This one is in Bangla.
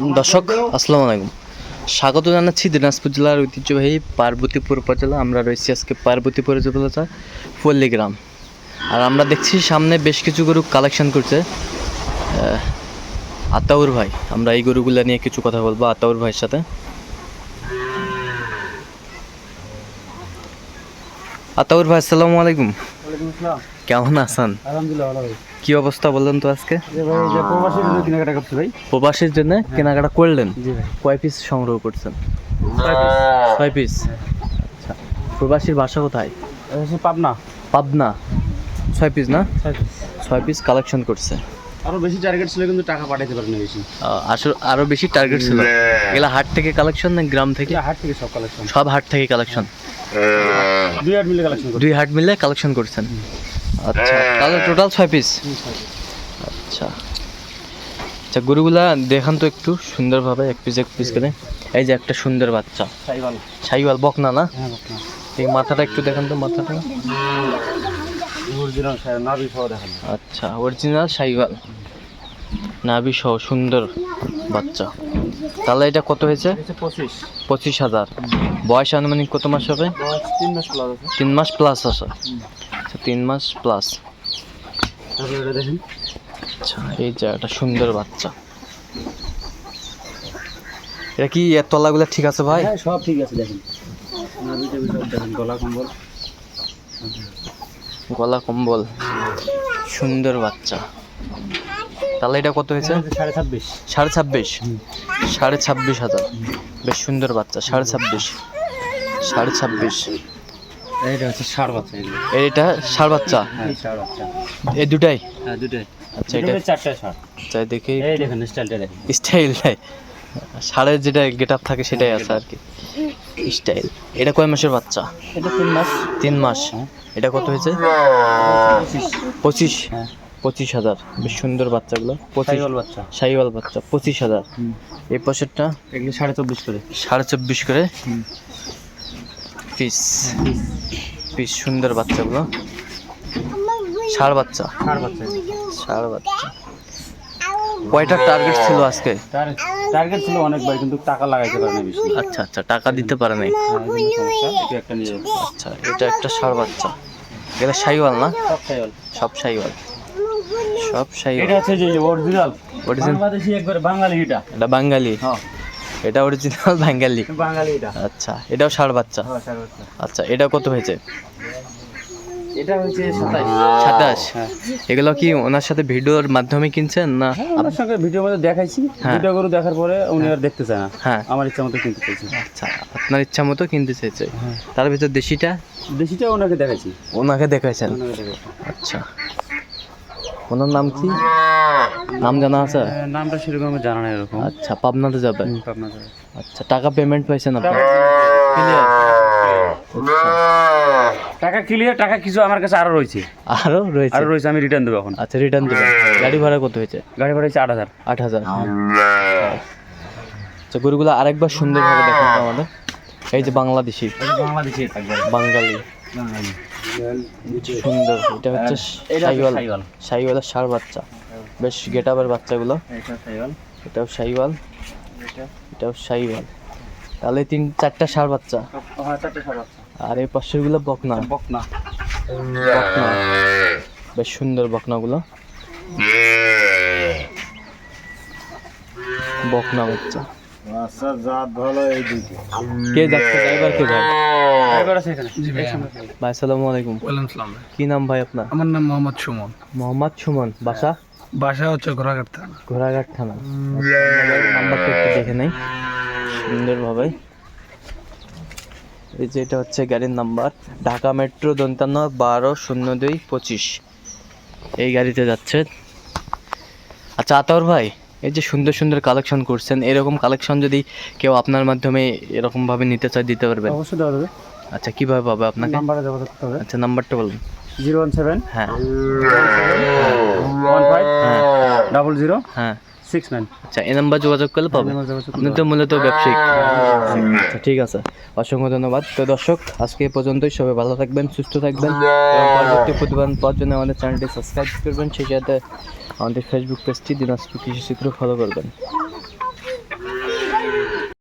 দর্শক আসসালামু আলাইকুম। স্বাগত জানাচ্ছি দিনাজপুর জেলার ঐতিহ্যবাহী পার্বতীপুর উপজেলা। আমরা রয়েছি আজকে পার্বতীপুর উপজেলা পল্লী গ্রাম আর আমরা দেখছি সামনে বেশ কিছু গরু কালেকশন করছে আতাউর ভাই। আমরা এই গরুগুলো নিয়ে কিছু কথা বলব আতাউর ভাইয়ের সাথে। আতাউর ভাই আসসালামু আলাইকুম। কেমন আছেন? আলহামদুলিল্লাহ ভালো ভাই কি অবস্থা বললেন তো আজকে? যে ভাই যে জন্য কেনাকাটা করছি ভাই। প্রবাসীর জন্য কেনাকাটা করলেন? জি কয় পিস সংগ্রহ করছেন? ছয় পিস আচ্ছা। প্রবাসীর বাসা কোথায়? পাবনা। পাবনা। ছয় পিস না? ছয় পিস কালেকশন করছে। আরও বেশি টার্গেট ছিল কিন্তু টাকা পাঠাইতে পারেনি বেশি। আসলে আরও বেশি টার্গেট ছিল। এগুলা হাট থেকে কালেকশন না গ্রাম থেকে? হাট থেকে সব কালেকশন সব হাট থেকে কালেকশন দুই হাট মিলে কালেকশন দুই হাট মিলে কালেকশন করছেন। আচ্ছা তাহলে টোটাল ছয় পিস আচ্ছা। আচ্ছা গরুগুলা দেখান তো একটু সুন্দরভাবে এক পিস এক পিস করে। এই যে একটা সুন্দর বাচ্চা। সাইওয়াল। বকনা না? হ্যাঁ এই মাথাটা একটু দেখান তো মাথাটা। আচ্ছা অরিজিনাল সাইওয়াল। নাভি সহ সুন্দর বাচ্চা। তাহলে এটা কত হয়েছে? পঁচিশ। পঁচিশ হাজার। বয়স আনুমানিক কত মাস হবে? তিন মাস প্লাস আছে। তিন মাস প্লাস আছে। তিন মাস প্লাস দেখেন। আচ্ছা এই যে একটা সুন্দর বাচ্চা। এটা কি এর তলাগুলো ঠিক আছে ভাই? হ্যাঁ সব ঠিক আছে দেখেন। দেখেন গলা কম্বল। গলা কম্বল। সুন্দর বাচ্চা। তাহলে এটা কত হয়েছে? সাড়ে ছাব্বিশ। সাড়ে ছাব্বিশ? সাড়ে ছাব্বিশ হাজার। বেশ সুন্দর বাচ্চা সাড়ে ছাব্বিশ। সাড়ে ছাব্বিশ। এটা হচ্ছে বাচ্চা এটা ষাড় বাচ্চা? হ্যাঁ বাচ্চা। এই দুটাই? হ্যাঁ দুটোই। আচ্ছা এটা চারটে ষাট চাই দেখি। এই দেখেন স্টাইলটা দেখেন। স্টাইলটাই ষাঁড়ের যেটা গেট আপ থাকে সেটাই আছে আর কি। স্টাইল। এটা কয় মাসের বাচ্চা? এটা তিন মাস। তিন মাস। হ্যাঁ। এটা কত হয়েছে? পঁচিশ। পঁচিশ? হাজার। বেশ সুন্দর বাচ্চাগুলো। পঁচিশ। বাচ্চা। সাইওয়াল বাচ্চা। পঁচিশ হাজার। এই পাশেরটা? এগুলো সাড়ে চব্বিশ করে। সাড়ে চব্বিশ করে। পিস। পিস সুন্দর বাচ্চাগুলো। ষাড় বাচ্চা। ষাড় বাচ্চা কয়টা টার্গেট ছিল আজকে? টার্গেট ছিল অনেকবার কিন্তু টাকা লাগাইতে পারেনি বেশি। আচ্ছা আচ্ছা টাকা দিতে পারে নাই। হ্যাঁ। আচ্ছা এটা একটা ষাড় বাচ্চা। এটা সাইওয়াল না? সব সাইওয়াল। সব সাইওয়াল। এটা হচ্ছে যে অরিজিনাল Original? বাংলাদেশি একবার বাঙালি এটা। এটা বাঙালি। হ্যাঁ। এটা অরিজিনাল বাঙালি। বাঙালি এটা। আচ্ছা এটাও বাচ্চা? হ্যাঁ ষাট বাচ্চা। আচ্ছা এটা কত হয়েছে? এটা হচ্ছে সাতাশ। হ্যাঁ। এগুলো কি ওনার সাথে ভিডিওর মাধ্যমে কিনছেন না? আপনার সঙ্গে ভিডিও মধ্যে দেখাইছি। হ্যাঁ। ভিডিও গরু দেখার পরে উনি আর দেখতে চায় না। হ্যাঁ। আমার ইচ্ছা মতো কিনতে চাইছি। আচ্ছা আপনার ইচ্ছা মতো কিনতে চেয়েছে হ্যাঁ। তার ভিতর দেশিটা? দেশিটা ওনাকে দেখাইছি। ওনাকে দেখাইছেন? আচ্ছা। ওনার নাম কি? নাম জানা আছে? নামটা সেরকম আমার জানা নাই এরকম। আচ্ছা পাবনাতে পাবনা আচ্ছা টাকা পেমেন্ট পাইছেন আপনি? টাকা ক্লিয়ার টাকা কিছু আমার কাছে আরও রয়েছে। আরও রয়েছে? আরও রয়েছে আমি রিটার্ন দেবো এখন। আচ্ছা রিটার্ন দেবেন। গাড়ি ভাড়া কত হয়েছে? গাড়ি ভাড়া হচ্ছে আট হাজার। আট হাজার। আচ্ছা গরুগুলো আরেকবার সুন্দরভাবে দেখুন আমাদের। এই যে বাংলাদেশি। বাংলাদেশি। বাঙালি। সুন্দর এটা হচ্ছে হচ্ছে সাইওয়াল। সাইওয়াল। সাইওয়ালের ষাড় বাচ্চা। বেশ গেট আপের বাচ্চাগুলো এটাও সাইওয়াল। এটাও সাইওয়াল। তাহলে তিন চারটা বাচ্চা। হ্যাঁ চারটে সাড়ে আটটা আর এই পাশেরগুলো বকনা। বকনা। বকনা। বেশ সুন্দর বকনাগুলো। বকনা বাচ্চা। আচ্ছা জাত ভালো এই দিকে কে যাচ্ছে? ড্রাইভার কে ভাই ড্রাইভার আছে এখানে। এই সামনে। ভাই আসসালামু আলাইকুম। ওয়ালাইকুম সালাম কি নাম ভাই আপনার? আমার নাম মোহাম্মদ সুমন। মোহাম্মদ সুমন বাসা? বাসা হচ্ছে ঘোড়াঘাট থানা। ঘোড়াঘাট থানা। নাম্বারটা একটু দেখে নেই। সুন্দরভাবে এই যে এটা হচ্ছে গাড়ির নাম্বার। ঢাকা মেট্রো দন্তান্ন বারো শূন্য দুই পঁচিশ। এই গাড়িতে যাচ্ছে। আচ্ছা আতর ভাই এই যে সুন্দর সুন্দর কালেকশন করছেন এরকম কালেকশন যদি কেউ আপনার মাধ্যমে এরকম ভাবে নিতে চায় দিতে পারবে? অবশ্যই দেওয়া যাবে। আচ্ছা কীভাবে পাবে আপনাকে? নাম্বারে যোগাযোগ করতে হবে আচ্ছা নাম্বারটা বলুন। জিরো ওয়ান সেভেন হ্যাঁ। ওয়ান ফাইভ হ্যাঁ। ডাবল জিরো হ্যাঁ। সিক্স নাইন আচ্ছা এই নাম্বার যোগাযোগ করলে পাবেন আপনি তো মূলত ব্যবসায়িক। আচ্ছা ঠিক আছে। অসংখ্য ধন্যবাদ। তো দর্শক আজকে এই পর্যন্তই। সবাই ভালো থাকবেন সুস্থ থাকবেন। পরবর্তী প্রতিবেদন পাওয়ার জন্য আমাদের চ্যানেলটি সাবস্ক্রাইব করবেন। সেই সাথে আমাদের ফেসবুক পেজটি দিনাজপুর কৃষি চিত্র ফলো করবেন।